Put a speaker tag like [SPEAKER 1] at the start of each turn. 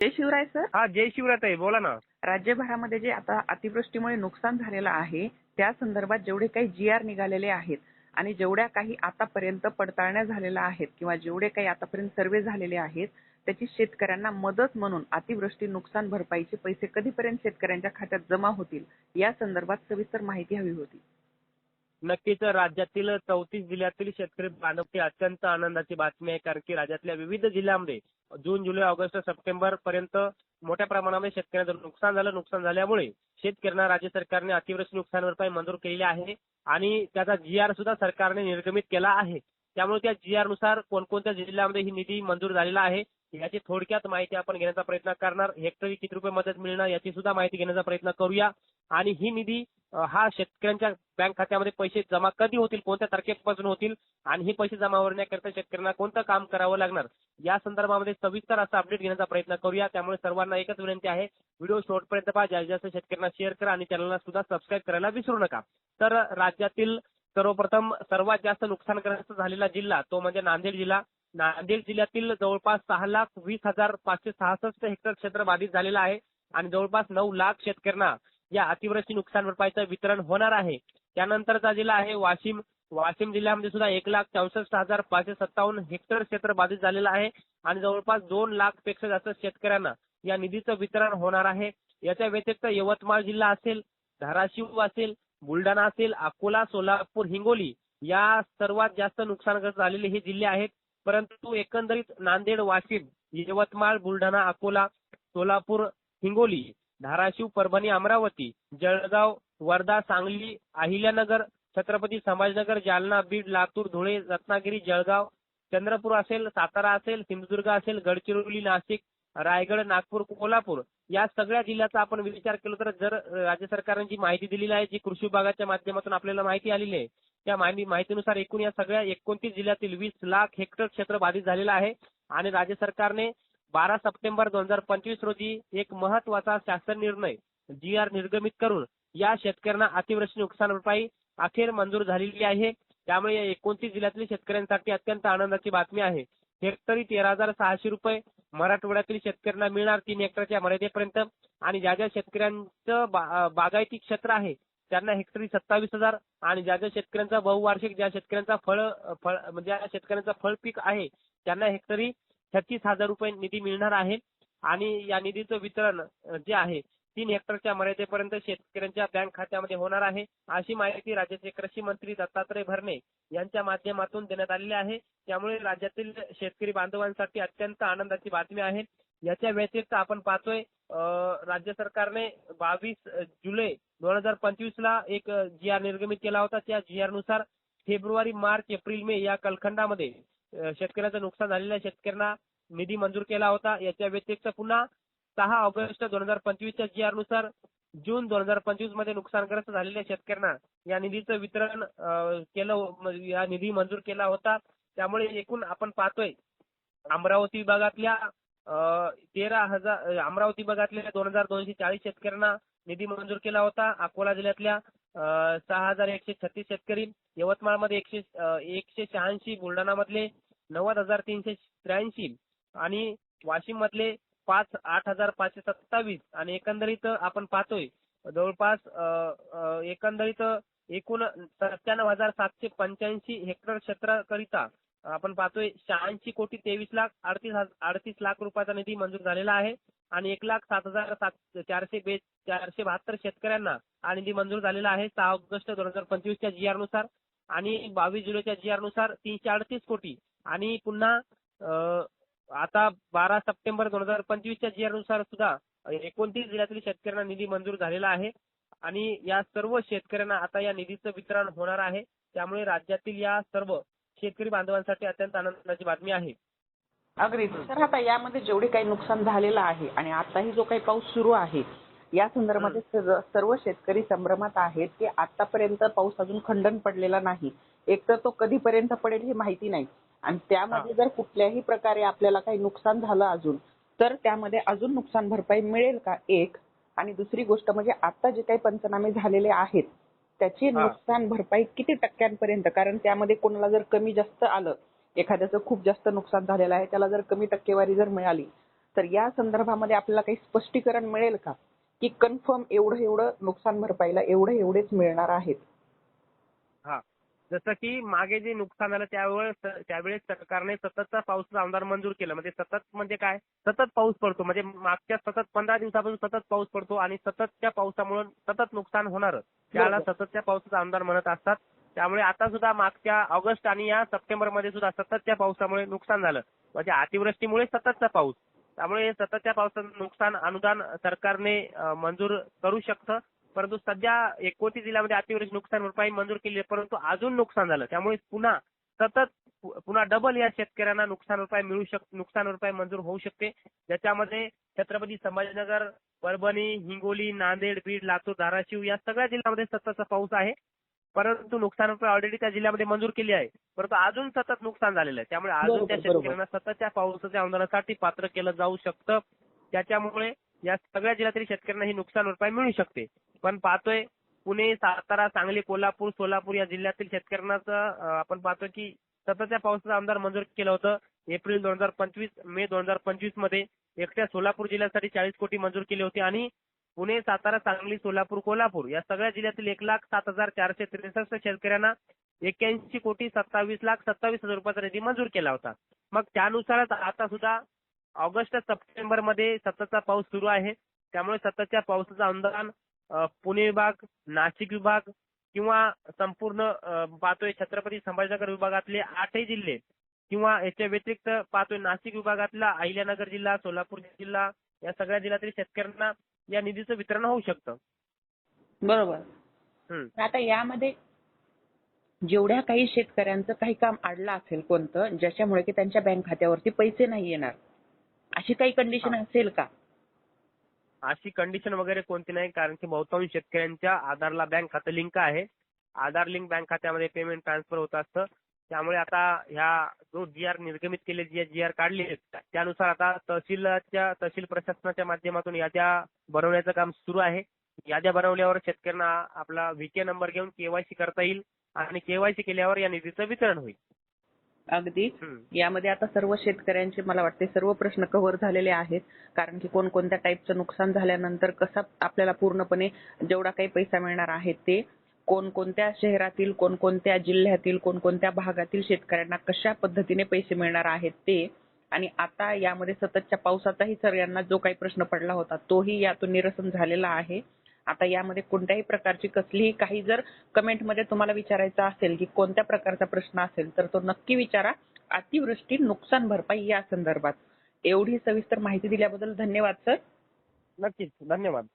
[SPEAKER 1] जय Shivray sir.
[SPEAKER 2] हा जय शिवराताई बोला ना.
[SPEAKER 1] राज्यभरामध्ये जे आता अतिवृष्टीमुळे नुकसान झालेलं आहे त्या संदर्भात जेवढे काही जी आर निघालेले आहेत आणि जेवढ्या काही आतापर्यंत पडताळण्या झालेल्या आहेत किंवा जेवढे काही आतापर्यंत सर्वे झालेले आहेत त्याची शेतकऱ्यांना मदत म्हणून अतिवृष्टी नुकसान भरपाईचे पैसे कधीपर्यंत शेतकऱ्यांच्या खात्यात जमा होतील या संदर्भात सविस्तर माहिती हवी होती.
[SPEAKER 2] नक्कीच राज्यातील चौतीस जिल्ह्यातील शेतकरी बांधवची अत्यंत आनंदाची बातमी आहे कारण की राज्यातल्या विविध जिल्ह्यांमध्ये जून जुलै ऑगस्ट सप्टेंबर पर्यंत मोठ्या प्रमाणामध्ये शेतकऱ्यांचं नुकसान झालं. नुकसान झाल्यामुळे शेतकऱ्यांना राज्य सरकारने अतिवृष्टी नुकसान भरपाई मंजूर केलेली आहे आणि त्याचा जी आर सुद्धा सरकारने निर्गमित केला आहे. त्यामुळे त्या जी आरनुसार कोणकोणत्या जिल्ह्यामध्ये ही निधी मंजूर झालेला आहे? याची थोडक्यात माहिती आपण घेण्याचा प्रयत्न करणार. हेक्टरी किती रुपये मदत मिळणार याची सुद्धा माहिती घेण्याचा प्रयत्न करूया. आणि ही निधी हा शेतकऱ्यांच्या बँक खात्यामध्ये पैसे जमा कधी होतील कोणत्या तारखेपासून होतील आणि हे पैसे जमा होण्याकरिता शेतकऱ्यांना कोणतं काम करावं लागणार या संदर्भामध्ये सविस्तर असा अपडेट घेण्याचा प्रयत्न करूया. त्यामुळे सर्वांना एकच विनंती आहे व्हिडिओ शेवटपर्यंत पहा. जास्तीत जास्त शेतकऱ्यांना शेअर करा आणि चॅनलला सुद्धा सबस्क्राईब करायला विसरू नका. तर राज्यातील सर्वप्रथम सर्वात जास्त नुकसानग्रस्त झालेला जिल्हा तो म्हणजे नांदेड जिल्हा. नांदेड जिल्ह्यातील जवळपास सहा लाख वीस हजार पाचशे सहासष्ट हेक्टर क्षेत्र बाधित झालेलं आहे आणि जवळपास नऊ लाख शेतकऱ्यांना या अतिवृष्टी नुकसान भरपाईचं वितरण होणार आहे. त्यानंतरचा जिल्हा आहे वाशिम वाशिम जिल्ह्यामध्ये सुद्धा एक लाख चौसष्ट हजार पाचशे सत्तावन्न हेक्टर क्षेत्र बाधित झालेलं आहे आणि जवळपास दोन लाखपेक्षा जास्त शेतकऱ्यांना या निधीचं वितरण होणार आहे. याच्या व्यतिरिक्त यवतमाळ जिल्हा असेल धाराशिव असेल बुलढाणा असेल अकोला सोलापूर हिंगोली या सर्वात जास्त नुकसानग्रस्त झालेले हे जिल्हे आहेत. परंतु एकंदरीत नांदेड वाशिम यवतमाळ बुलढाणा अकोला सोलापूर हिंगोली धाराशिव परभणी अमरावती जळगाव वर्धा सांगली अहिल्यानगर छत्रपती संभाजीनगर जालना बीड लातूर धुळे रत्नागिरी जळगाव चंद्रपूर असेल सातारा असेल सिंधुदुर्ग असेल गडचिरोली नाशिक रायगड नागपूर कोल्हापूर या सगळ्या जिल्ह्याचा आपण विचार केला तर जर राज्य सरकारने जी माहिती दिलेली आहे जी कृषी विभागाच्या माध्यमातून आपल्याला माहिती आलेली आहे त्या माहितीनुसार एकूण या सगळ्या एकोणतीस जिल्ह्यातील वीस लाख हेक्टर क्षेत्र बाधित झालेलं आहे आणि राज्य सरकारने बारा सप्टेंबर दोन हजार पंचवीस रोजी एक महत्त्वाचा शासन निर्णय जी आर निर्गमित करून या शेतकऱ्यांना अतिवृष्टी नुकसान भरपाई अखेर मंजूर झालेली आहे. त्यामुळे या एकोणतीस जिल्ह्यातील शेतकऱ्यांसाठी अत्यंत आनंदाची बातमी आहे. हेक्टरी तेरा हजार सहाशे रुपये मराठवाड्यातील शेतकऱ्यांना मिळणार तीन हेक्टरच्या मर्यादेपर्यंत आणि ज्या ज्या शेतकऱ्यांचं बा- बागायती क्षेत्र आहे त्यांना हेक्टरी सत्तावीस हजार आणि ज्या ज्या शेतकऱ्यांचा बहुवार्षिक ज्या शेतकऱ्यांचा फळ फळ म्हणजे ज्या शेतकऱ्यांचा फळ पीक आहे त्यांना हेक्टरी छत्तीस हजार रुपये निधी मिळणार आहे. आणि या निधीचं वितरण जे आहे तीन हेक्टरच्या मर्यादेपर्यंत शेतकऱ्यांच्या बँक खात्यामध्ये होणार आहे. अशी माहिती राज्याचे कृषी मंत्री दत्तात्रय भरणे यांच्या माध्यमातून देण्यात आलेली आहे. त्यामुळे राज्यातील शेतकरी बांधवांसाठी अत्यंत आनंदाची बातमी आहे. याच्या व्यतिरिक्त आपण पाहतोय राज्य सरकारने बावीस जुलै दोन हजार पंचवीस ला एक जी आर निर्गमित केला होता. त्या जी आरनुसार फेब्रुवारी मार्च एप्रिल मे या कालखंडामध्ये शेतकऱ्याचं नुकसान झालेल्या शेतकऱ्यांना निधी मंजूर केला होता. याच्या व्यतिरिक्त पुन्हा सहा ऑगस्ट दोन हजार पंचवीसच्या जी आरनुसार जून दोन हजार पंचवीसमध्ये नुकसानग्रस्त झालेल्या शेतकऱ्यांना या निधीचं वितरण केलं हो, या निधी मंजूर केला होता. त्यामुळे एकूण आपण पाहतोय अमरावती विभागातल्या तेरा हजार अमरावती विभागातल्या दोन हजार दोनशे चाळीस शेतकऱ्यांना निधी मंजूर केला होता. अकोला जिल्ह्यातल्या सहा हजार एकशे छत्तीस शेतकरी यवतमाळमध्ये एकशे एकशे शहाऐंशी बुलढाणामधले नव्वद हजार तीनशे त्र्याऐंशी आणि वाशिम मधले पाच आठ हजार पाचशे सत्तावीस आणि एकंदरीत आपण पाहतोय जवळपास एकंदरीत एकूण सत्त्याण्णव हजार सातशे पंच्याऐंशी हेक्टर क्षेत्राकरिता आपण पाहतोय शहाऐंशी कोटी तेवीस लाख अडतीस अडतीस लाख रुपयाचा निधी मंजूर झालेला आहे आणि एक लाख सात हजार सात चारशे बे चारशे बहात्तर शेतकऱ्यांना हा निधी मंजूर झालेला आहे सहा ऑगस्ट दोन हजार पंचवीसच्या जी आरनुसार आणि बावीस जुलैच्या जी आरनुसार तीनशे अडतीस कोटी आणि पुन्हा आता बारा सप्टेंबर दोन हजार पंचवीसच्या जी आरनुसार सुद्धा एकोणतीस जिल्ह्यातील शेतकऱ्यांना निधी मंजूर झालेला आहे. आणि या सर्व शेतकऱ्यांना आता या निधीचं वितरण होणार आहे. त्यामुळे राज्यातील या सर्व शेतकरी बांधवांसाठी अत्यंत आनंदाची बातमी आहे.
[SPEAKER 1] अगदीच सर आता यामध्ये जेवढे काही नुकसान झालेलं आहे आणि आताही जो काही पाऊस सुरू आहे या संदर्भात सर्व शेतकरी संभ्रमात आहेत की आतापर्यंत पाऊस अजून खंडन पडलेला नाही. एक तर तो कधीपर्यंत पडेल हे माहिती नाही. आणि त्यामध्ये जर कुठल्याही प्रकारे आपल्याला काही नुकसान झालं अजून तर त्यामध्ये अजून नुकसान भरपाई मिळेल का? एक. आणि दुसरी गोष्ट म्हणजे आता जे काही पंचनामे झालेले आहेत त्याची. नुकसान भरपाई किती टक्क्यांपर्यंत? कारण त्यामध्ये कोणाला जर कमी जास्त आलं एखाद्याचं खूप जास्त नुकसान झालेलं आहे त्याला जर कमी टक्केवारी जर मिळाली तर या संदर्भामध्ये आपल्याला काही स्पष्टीकरण मिळेल का? की कन्फर्म एवढं एवढं नुकसान भरपाईला एवढे एवढेच मिळणार आहेत?
[SPEAKER 2] हा. जसं की मागे जे नुकसान झालं त्यावेळेस त्यावेळेस सरकारने सततचा पाऊसचा आमदार मंजूर केलं. म्हणजे सतत म्हणजे काय? सतत पाऊस पडतो. म्हणजे मागच्या सतत पंधरा दिवसापासून सतत पाऊस पडतो आणि सततच्या पावसामुळे सतत नुकसान होणारच. त्याला. सततच्या पावसाचा आमदार म्हणत असतात. त्यामुळे आता सुद्धा मागच्या ऑगस्ट आणि या सप्टेंबरमध्ये सुद्धा सततच्या पावसामुळे नुकसान झालं. म्हणजे अतिवृष्टीमुळे सततचा पाऊस. त्यामुळे सततच्या पावसाचं नुकसान अनुदान सरकारने मंजूर करू शकतं. परंतु सध्या एकोणतीस जिल्ह्यामध्ये अतिवृष्टी नुकसान भरपाई मंजूर केली आहे परंतु अजून नुकसान झालं. त्यामुळे पुन्हा सतत पुन्हा डबल या शेतकऱ्यांना नुकसान भरपाई मिळू शक नुकसान भरपाई मंजूर होऊ शकते. ज्याच्यामध्ये छत्रपती संभाजीनगर परभणी हिंगोली नांदेड बीड लातूर धाराशिव या सगळ्या जिल्ह्यामध्ये सततचा पाऊस आहे. परंतु नुकसान भरपाई ऑलरेडी त्या जिल्ह्यामध्ये मंजूर केली आहे. परंतु अजून सतत नुकसान झालेलं आहे. त्यामुळे अजून त्या. शेतकऱ्यांना सततच्या पावसाच्या आंदोलनासाठी पात्र केलं जाऊ शकतं. त्याच्यामुळे या सगळ्या जिल्ह्यातील शेतकऱ्यांना ही नुकसान भरपाई मिळू शकते. पण पाहतोय पुणे सातारा सांगली कोल्हापूर सोलापूर या जिल्ह्यातील शेतकऱ्यांनाच आपण पाहतोय की सततच्या पावसाचा आमदार मंजूर केलं होतं. एप्रिल दोन हजार पंचवीस मे दोन हजार पंचवीसमध्ये एकट्या सोलापूर जिल्ह्यासाठी चाळीस कोटी मंजूर केली होती आणि पुणे सातारा सांगली सोलापूर कोल्हापूर या सगळ्या जिल्ह्यातील एक लाख सात हजार चारशे त्रेसष्ट शेतकऱ्यांना एक्क्याऐंशी कोटी सत्तावीस लाख सत्तावीस हजार रुपयाचा निधी मंजूर केला होता. मग त्यानुसारच आता सुद्धा ऑगस्ट सप्टेंबरमध्ये सततचा पाऊस सुरू आहे. त्यामुळे सततच्या पावसाचं अनुदान पुणे विभाग नाशिक विभाग किंवा संपूर्ण पाहतोय छत्रपती संभाजीनगर विभागातले आठही जिल्हे किंवा याच्या व्यतिरिक्त पाहतोय नाशिक विभागातला अहिल्यानगर जिल्हा सोलापूर जिल्हा या सगळ्या जिल्ह्यातील शेतकऱ्यांना या निधीचं वितरण होऊ शकतं.
[SPEAKER 1] बरोबर. आता यामध्ये जेवढ्या काही शेतकऱ्यांचं काही काम अडलं असेल कोणतं ज्याच्यामुळे की त्यांच्या बँक खात्यावरती पैसे नाही येणार अशी काही कंडिशन असेल का?
[SPEAKER 2] अशी कंडिशन वगैरे कोणती नाही कारण की बहुतांश शेतकऱ्यांच्या आधारला बँक खातं लिंक आहे. आधार लिंक बँक खात्यामध्ये पेमेंट ट्रान्सफर होत असतं. त्यामुळे आता ह्या जो जी आर निर्गमित केले जे जी आर काढले त्यानुसार आता तहसीलच्या तहसील प्रशासनाच्या माध्यमातून याद्या बनवण्याचं काम सुरू आहे याद्या बनवल्यावर शेतकऱ्यांना आपला व्हीके नंबर घेऊन केवायसी करता येईल आणि केवायसी केल्यावर या निधीचं वितरण होईल.
[SPEAKER 1] अगदी. यामध्ये आता सर्व शेतकऱ्यांचे मला वाटते सर्व प्रश्न कव्हर झालेले आहेत. कारण की कोणकोणत्या टाईपचं नुकसान झाल्यानंतर कसा आपल्याला पूर्णपणे जेवढा काही पैसा मिळणार आहे ते कोणकोणत्या शहरातील कोणकोणत्या जिल्ह्यातील कोणकोणत्या भागातील शेतकऱ्यांना कशा पद्धतीने पैसे मिळणार आहेत ते आणि आता यामध्ये सततच्या पावसाचाही सगळ्यांना जो काही प्रश्न पडला होता तोही यातून निरसन झालेला आहे. आता यामध्ये कोणत्याही प्रकारची कसलीही काही जर कमेंटमध्ये तुम्हाला विचारायचं असेल की कोणत्या प्रकारचा प्रश्न असेल तर तो नक्की विचारा. अतिवृष्टी नुकसान भरपाई या संदर्भात. एवढी सविस्तर माहिती दिल्याबद्दल धन्यवाद सर.
[SPEAKER 2] नक्कीच. धन्यवाद.